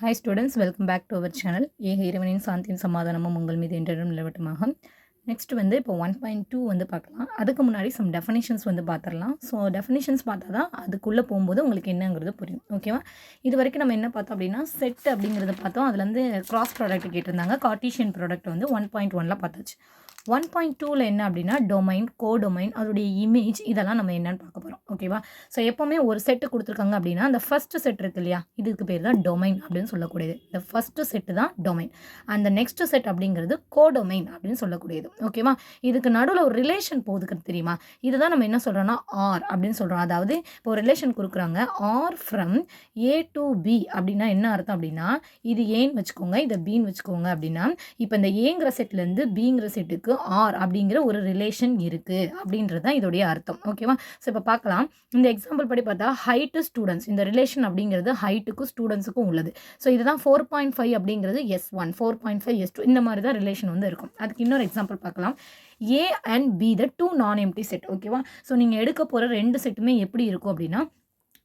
Hi students welcome back to our channel ஏக இறைவனின் சாந்தியின் சமாதானமும் உங்கள் மீது என்றும் நிலவட்டமாகும் நெக்ஸ்ட் வந்து இப்போ ஒன் பாயிண்ட் டூ வந்து பார்க்கலாம். அதுக்கு முன்னாடி சம் டெஃபினேஷன்ஸ் வந்து பார்த்துடலாம். ஸோ டெஃபனிஷன்ஸ் பார்த்தா தான் அதுக்குள்ளே போகும்போது உங்களுக்கு என்னங்கிறது புரியும். ஓகேவா இது வரைக்கும் நம்ம என்ன பார்த்தோம் அப்படின்னா செட் அப்படிங்கிறத பார்த்தோம். அதுலேருந்து கிராஸ் ப்ராடக்ட் கேட்டிருந்தாங்க. கார்டீஷியன் ப்ராடக்ட் வந்து ஒன் பாயிண்ட் ஒனில் பார்த்தாச்சு. ஒன் பாயிண்ட் டூவில் என்ன அப்படின்னா டொமைன் கோ டொமைன் அதோடைய இமேஜ் இதெல்லாம் நம்ம என்னன்னு பார்க்க போகிறோம் ஓகேவா ஸோ எப்போவுமே ஒரு செட்டு கொடுத்துருக்காங்க அப்படின்னா அந்த ஃபஸ்ட்டு செட் இருக்கு இல்லையா? இதுக்கு பேர் தான் டொமைன் அப்படின்னு சொல்லக்கூடியது. இந்த ஃபஸ்ட்டு செட்டு தான் டொமைன் அந்த நெக்ஸ்ட் செட் அப்படிங்கிறது கோ டொமைன் அப்படின்னு சொல்லக்கூடியது. ஓகேவா இதுக்கு நடுவில் ஒரு ரிலேஷன் போகுதுக்கு தெரியுமா? இதுதான் நம்ம என்ன சொல்கிறோம்னா ஆர் அப்படின்னு சொல்கிறோம் அதாவது இப்போ ஒரு ரிலேஷன் கொடுக்குறாங்க. R from A to B அப்படின்னா என்ன அர்த்தம் அப்படின்னா இது ஏன்னு வச்சுக்கோங்க இதை பின்னு வச்சுக்கோங்க அப்படின்னா இப்போ இந்த ஏங்கிற செட்லேருந்து பிங்கிற செட்டுக்கு ஆர் அப்படிங்கிற ஒரு ரிலேஷன் இருக்குது அப்படின்றது தான் இதோடைய அர்த்தம். ஓகேவா ஸோ இப்போ பார்க்கலாம். இந்த எக்ஸாம்பிள் படி பார்த்தா ஹைட்டு ஸ்டூடெண்ட்ஸ் இந்த ரிலேஷன் அப்படிங்கிறது ஹைட்டுக்கும் ஸ்டூடெண்ட்ஸுக்கும் உள்ளது. ஸோ இதுதான் ஃபோர் பாயிண்ட் ஃபைவ் அப்படிங்கிறது S one four point five S two இந்த மாதிரி தான் ரிலேஷன் வந்து இருக்கும். அதுக்கு இன்னொரு எக்ஸாம்பிள் பார்க்கலாம். A and B the two non empty set ஓகேவா ஸோ நீங்கள் எடுக்க போகிற ரெண்டு செட்டுமே எப்படி இருக்கும் அப்படின்னா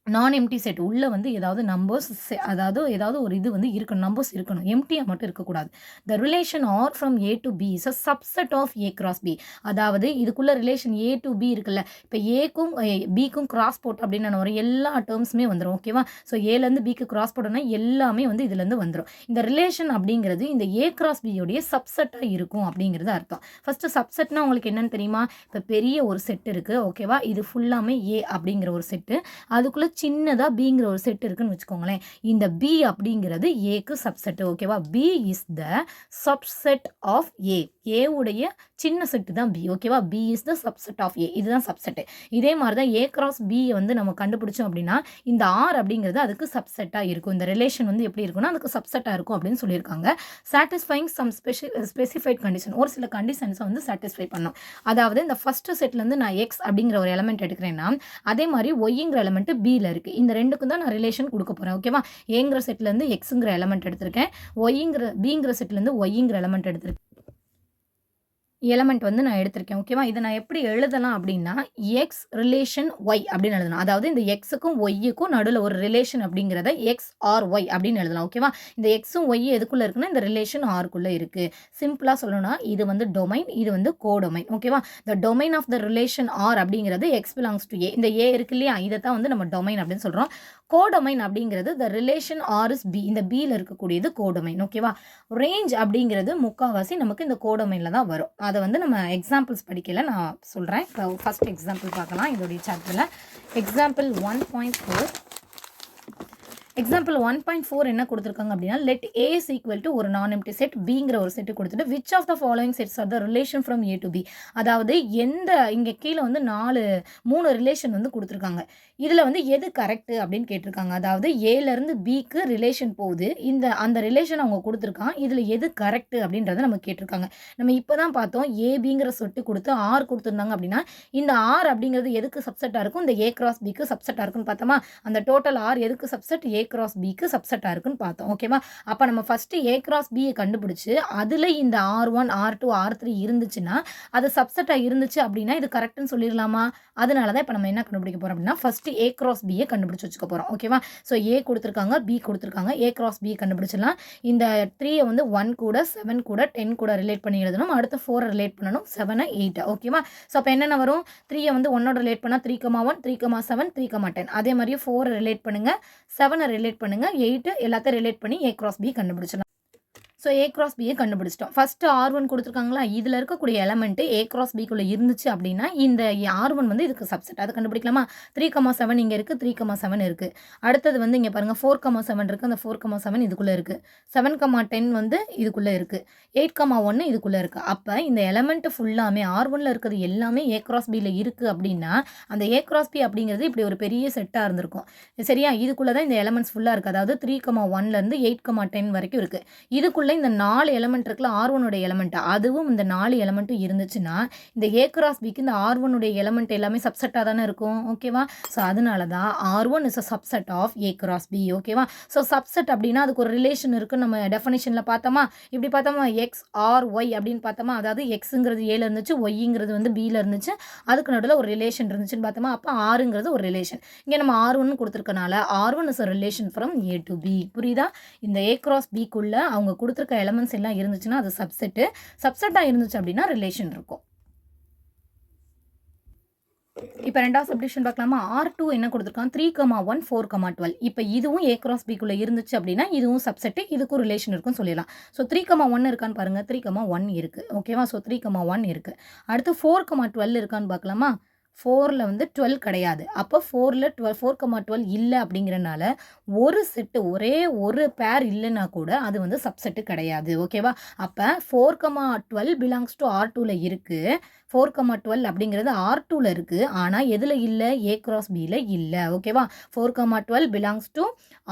நான் எம்டி செட் உள்ளே வந்து ஏதாவது நம்பர்ஸ் அதாவது ஏதாவது ஒரு இது வந்து இருக்கணும் நம்பர்ஸ் இருக்கணும். எம்டியாக மட்டும் இருக்கக்கூடாது. The relation R from A to B is a subset of A cross B அதாவது இதுக்குள்ளே ரிலேஷன் ஏ டு பி இருக்குல்ல. இப்போ ஏக்கும் பிக்கும் கிராஸ் போட் அப்படின்னு நான் வரும். எல்லா டேர்ம்ஸுமே வந்துடும் ஓகேவா ஸோ ஏலேருந்து பிக்கு கிராஸ் போட்டோம்னா எல்லாமே வந்து இதுலேருந்து வந்துடும் இந்த ரிலேஷன் அப்படிங்கிறது இந்த ஏ கிராஸ் பியோடைய சப்செட்டாக இருக்கும் அப்படிங்கிறது அர்த்தம். ஃபஸ்ட்டு சப்செட்னா உங்களுக்கு என்னென்னு தெரியுமா? இப்போ பெரிய ஒரு செட் இருக்குது ஓகேவா இது ஃபுல்லாமே ஏ அப்படிங்கிற ஒரு செட்டு அதுக்குள்ளே சின்னதாக பிங்கிற ஒரு செட் இருக்குன்னு வச்சுக்கோங்களேன். இந்த பி அப்படிங்கிறது ஏக்கு சப்செட் ஓகேவா B is the subset of A ஏவுடைய சின்ன செட்டு தான் பி ஓகேவா B is the subset of A இதுதான் சப்செட்டு இதே மாதிரி தான் ஏ கிராஸ் பி வந்து நம்ம கண்டுபிடிச்சோம் அப்படின்னா இந்த ஆர் அப்படிங்கிறது அதுக்கு சப்செட்டாக இருக்கும். இந்த ரிலேஷன் வந்து எப்படி இருக்குன்னா அதுக்கு சப்செட்டாக இருக்கும் அப்படின்னு சொல்லியிருக்காங்க. Satisfying some speci specified condition ஒரு சில கண்டிஷன்ஸை வந்து சாட்டிஸ்ஃபை பண்ணும். அதாவது இந்த ஃபஸ்ட்டு செட்லேருந்து நான் எக்ஸ் அப்படிங்கிற ஒரு எலமெண்ட் எடுக்கிறேன்னா அதே மாதிரி ஒய்ங்கிற எலமெண்ட்டு பியில் இருக்குது இந்த ரெண்டுக்கும் தான் நான் ரிலேஷன் கொடுக்க போகிறேன் ஓகேவா ஏங்கிற செட்லேருந்து எக்ஸுங்கிற எலமெண்ட் எடுத்திருக்கேன். ஒய்ங்கிற பிங்கிற செட்லேருந்து ஒய்ங்கிற எலமெண்ட் எடுத்திருக்கேன். எலமெண்ட் வந்து நான் எடுத்திருக்கேன் ஓகேவா இதை நான் எப்படி எழுதலாம் அப்படின்னா எக்ஸ் ரிலேஷன் ஒய் அப்படின்னு எழுதலாம் அதாவது இந்த எக்ஸுக்கும் ஒய்யுக்கும் நடுவில் ஒரு ரிலேஷன் அப்படிங்கிறத எக்ஸ் ஆர் ஒய் அப்படின்னு எழுதலாம் ஓகேவா இந்த எக்ஸும் ஒய் எதுக்குள்ளே இருக்குன்னா இந்த ரிலேஷன் ஆர்க்குள்ளே இருக்குது சிம்பிளாக சொல்லணும்னா இது வந்து டொமைன் இது வந்து கோடொமைன் ஓகேவா the domain of the relation R அப்படிங்கிறது எக்ஸ் பிலாங்ஸ் டு ஏ இந்த ஏ இருக்கு இல்லையா? இதை தான் வந்து நம்ம டொமைன் அப்படின்னு சொல்கிறோம் கோடொமைன் அப்படிங்கிறது the relation R is B இந்த பியில் இருக்கக்கூடியது கோடொமைன் ஓகேவா ரேஞ்ச் அப்படிங்கிறது முக்கால்வாசி நமக்கு இந்த கோடொமைனில் தான் வரும். அதை வந்து நம்ம எக்ஸாம்பிள்ஸ் படிக்கல நான் சொல்கிறேன் இப்போ ஃபஸ்ட் எக்ஸாம்பிள் பார்க்கலாம். இதோடைய சாப்டரில் example one point four example one point four என்ன கொடுத்துருக்காங்க அப்படின்னா let A is equal to ஒரு நான் எம்டி செட் பிங்கிற ஒரு செட்டு கொடுத்துட்டு which of the following sets are the relation from A to B அதாவது எந்த இங்கே கீழே வந்து நாலு மூணு ரிலேஷன் வந்து கொடுத்துருக்காங்க. இதில் வந்து எது கரெக்டு அப்படின்னு கேட்டிருக்காங்க. அதாவது ஏலேருந்து பிக்கு ரிலேஷன் போகுது. இந்த அந்த ரிலேஷன் அவங்க கொடுத்துருக்கான் இதில் எது கரெக்டு அப்படின்றத நம்ம கேட்டிருக்காங்க. நம்ம இப்போ தான் பார்த்தோம் ஏபிங்கிற சொட்டு கொடுத்து ஆர் கொடுத்துருந்தாங்க அப்படின்னா இந்த ஆர் அப்படிங்கிறது எதுக்கு சப்செட்டாக இருக்கும்? இந்த ஏ கிராஸ் பிக்கு சப்செட்டாக இருக்கும்னு பார்த்தோமா? அந்த டோட்டல் ஆர் எதுக்கு சப்செட் ஏ கிராஸ் பிக்கு சப்செட்டாக இருக்குன்னு பார்த்தோம். ஓகேவா அப்போ நம்ம ஃபஸ்ட்டு ஏ கிராஸ் பியை கண்டுபிடிச்சி அதில் இந்த R one R two R three இருந்துச்சுன்னா அது சப்செட்டாக இருந்துச்சு அப்படின்னா இது கரெக்டுன்னு சொல்லிடலாமா? அதனால தான் இப்போ நம்ம என்ன கண்டுபிடிக்க போகிறோம் அப்படின்னா ஃபஸ்ட்டு ஏ கிராஸ் பியை கண்டுபிடிச்சி வச்சுக்க போகிறோம் ஓகேவா ஸோ ஏ கொடுத்துருக்காங்க பி கொடுத்துருக்காங்க ஏ கிராஸ் பி கண்டுபிடிச்சிடலாம். இந்த த்ரீயை வந்து ஒன் கூட செவன் கூட டென் கூட ரிலேட் பண்ணி எழுதணும். அடுத்து ஃபோரை ரிலேட் பண்ணணும் செவனை எயிட்டை ஓகேவா ஸோ அப்போ என்னென்ன வரும்? த்ரீயை வந்து ஒன்னோட ரிலேட் பண்ணால் three comma one three comma seven three comma ten அதே மாதிரியே ஃபோரை ரிலேட் பண்ணுங்கள் செவனை ரிலேட் பண்ணுங்கள் எயிட்டு எல்லாத்தையும் ரிலேட் பண்ணி ஏ கிராஸ் பி கண்டுபிடிச்சிடலாம். ஸோ ஏ கிராஸ் பியை கண்டுபிடிச்சிட்டோம். ஃபஸ்ட்டு ஆர் ஒன் கொடுத்துருக்காங்களா? இதில் இருக்கக்கூடிய எலமெண்ட்டு ஏ கிராஸ் பிக்குள்ளே இருந்துச்சு அப்படின்னா இந்த ஆர் ஒன் வந்து இதுக்கு சப்செட் அதை கண்டுபிடிக்கலாமா? த்ரீ கமா செவன் இங்கே இருக்குது த்ரீ கமா செவன் இருக்குது அடுத்தது வந்து இங்கே பாருங்கள் ஃபோர் கமா செவன் இருக்குது அந்த ஃபோர் கமா செவன் இதுக்குள்ளே இருக்குது செவன் கமா டென் வந்து இதுக்குள்ளே இருக்குது எயிட் கமா ஒன்று இதுக்குள்ளே இருக்குது அப்போ இந்த எலமெண்ட்டு ஃபுல்லாமே ஆர் ஒனில் இருக்கிறது எல்லாமே ஏ கிராஸ் பியில் இருக்குது அப்படின்னா அந்த ஏ கிராஸ் பி அப்படிங்கிறது இப்படி ஒரு பெரிய செட்டாக இருந்திருக்கும். சரியா? இதுக்குள்ளே தான் இந்த எலமெண்ட்ஸ் ஃபுல்லாக இருக்குது அதாவது த்ரீ கமா ஒன்லேருந்து எயிட் கமா டென் வரைக்கும் இருக்குது இதுக்குள்ளே இந்த நாலு எலமெண்ட் இருக்குல்ல ஆர் ஒனுடைய எலமெண்ட் அதுவும் இந்த நாலு எலமெண்ட்டும் இருந்துச்சுன்னா இந்த ஏ கிராஸ் பிக்கு இந்த ஆர் ஒனுடைய எலமெண்ட் எல்லாமே சப்செட்டாக தானே இருக்கும் ஓகேவா ஸோ அதனால தான் R one is a subset of A cross B ஓகேவா ஸோ சப்செட் அப்படின்னா அதுக்கு ஒரு ரிலேஷன் இருக்குன்னு நம்ம டெஃபனேஷனில் பார்த்தோமா? இப்படி பார்த்தோமா? எக்ஸ் ஆர் ஒய் அப்படின்னு பார்த்தோமா? அதாவது எக்ஸுங்கிறது ஏல இருந்துச்சு ஒய்ங்கிறது வந்து பியில் இருந்துச்சு அதுக்கு நடுவில் ஒரு ரிலேஷன் இருந்துச்சுன்னு பார்த்தோமா? அப்போ ஆறுங்கிறது ஒரு ரிலேஷன் இங்கே நம்ம ஆர் ஒன்னு கொடுத்துருக்கனால R one is a relation from A to B புரியுதா? இந்த ஏ கிராஸ் பிக்குள்ளே அவங்க கொடுத்துருக்க இருக்க எலமெண்ட்ஸ் எல்லாம் இருந்துச்சுன்னா அது சப்செட்டு சப்செட்டாக இருந்துச்சு அப்படின்னா ரிலேஷன் இருக்கும். இப்போ ரெண்டாவது சப்டிஷன் பார்க்கலாமா? ஆர் டூ என்ன கொடுத்துருக்கான்? Three comma one four comma twelve இப்போ இதுவும் ஏ கிராஸ் பிக்குள்ளே இருந்துச்சு அப்படின்னா இதுவும் சப்செட்டு இதுக்கும் ரிலேஷன் இருக்குன்னு சொல்லிடலாம். ஸோ த்ரீ கமா ஒன் இருக்கான்னு பாருங்கள் த்ரீ கமா ஒன் இருக்குது ஓகேவா ஸோ த்ரீ கமா ஒன் இருக்குது அடுத்து ஃபோர் கமா டுவெல் இருக்கான்னு பார்க்கலாமா? ஃபோரில் வந்து டுவெல் கிடையாது. அப்போ ஃபோரில் டுவெல் ஃபோர் கமா டுவெல் இல்லை அப்படிங்கிறனால ஒரு செட்டு ஒரே ஒரு பேர் இல்லைன்னா கூட அது வந்து சப்செட்டு கிடையாது. ஓகேவா? அப்போ four comma twelve belongs to R டூவில் இருக்குது ஃபோர் கமா டுவெல் அப்படிங்கிறது ஆர் டூவில் இருக்குது ஆனால் எதில் இல்லை? ஏ கிராஸ் பியில் இல்லை. ஓகேவா? Four comma twelve belongs to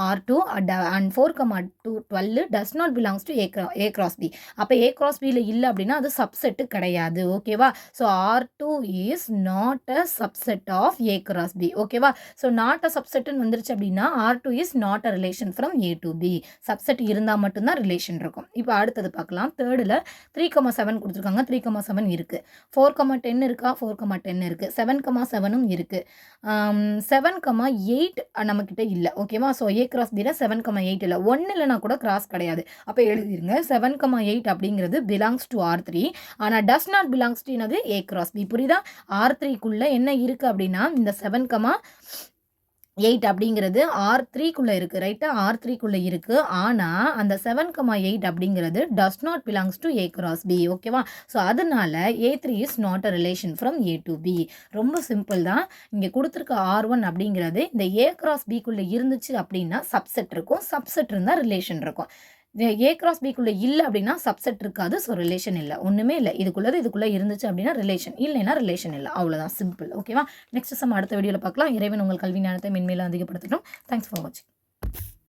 R two and four comma two twelve does not belongs to A A cross B அப்போ ஏ கிராஸ் பியில் இல்லை அப்படின்னா அது சப்செட்டு கிடையாது. ஓகேவா? So R two is not a subset of A cross B ஓகேவா so not a சப்செட்டுன்னு வந்துருச்சு அப்படின்னா R two is not a relation from A to B subset இருந்தால் மட்டும்தான் ரிலேஷன் இருக்கும். இப்போ அடுத்தது பார்க்கலாம். தேர்டில் த்ரீ கமா செவன் கொடுத்துருக்காங்க. த்ரீ கமா செவன் இருக்குது ஃபோர் கமா டென் இருக்கா? ஃபோர் கமா டென் இருக்குது செவன் கமா செவனும் இருக்குது செவன் கமா எயிட் நம்மக்கிட்ட இல்லை. ஓகேவா ஸோ ஏ கிராஸ் பியில் செவன் கமா எயிட் இல்லை. ஒன்று இல்லைனா கூட கிராஸ் கிடையாது. அப்போ எழுதிருங்க. செவன் கமா எயிட் அப்படிங்கிறது பிலாங்ஸ் டு ஆர் த்ரீ ஆனால் டஸ் நாட் பிலாங்ஸ் டு என்னது? ஏ கிராஸ் பி புரியுதா? ஆர் த்ரீக்குள்ளே என்ன இருக்குது அப்படின்னா இந்த செவன் கமா எயிட் அப்படிங்கிறது ஆர் த்ரீக்குள்ளே இருக்குது ரைட்டாக ஆர் த்ரீக்குள்ளே இருக்குது ஆனால் அந்த செவன் கமா எயிட் அப்படிங்கிறது does not belongs to A cross B ஓகேவா ஸோ அதனால A three is not a relation from A to B ரொம்ப சிம்பிள் தான். இங்கே கொடுத்துருக்க ஆர் ஒன் அப்படிங்கிறது இந்த ஏ கிராஸ் பிக்குள்ளே இருந்துச்சு அப்படின்னா சப்செட் இருக்கும். சப்செட் இருந்தால் ரிலேஷன் இருக்கும். ஏ கிராஸ் பிக்குள்ளே இல்லை அப்படின்னா சப்செட் இருக்காது. ஸோ ரிலேஷன் இல்லை. ஒன்றுமே இல்லை. இதுக்குள்ளது இதுக்குள்ளே இருந்துச்சு அப்படின்னா ரிலேஷன் இல்லைன்னா ரிலேஷன் இல்லை. அவ்வளோதான் சிம்பிள் ஓகேவா நெக்ஸ்ட் சம் அடுத்த வீடியோவில் பார்க்கலாம். இறைவன் உங்கள் கல்வி ஞானத்தை மென்மேலும் அதிகப்படுத்தணும் தேங்க்ஸ் ஃபார் வாட்சிங்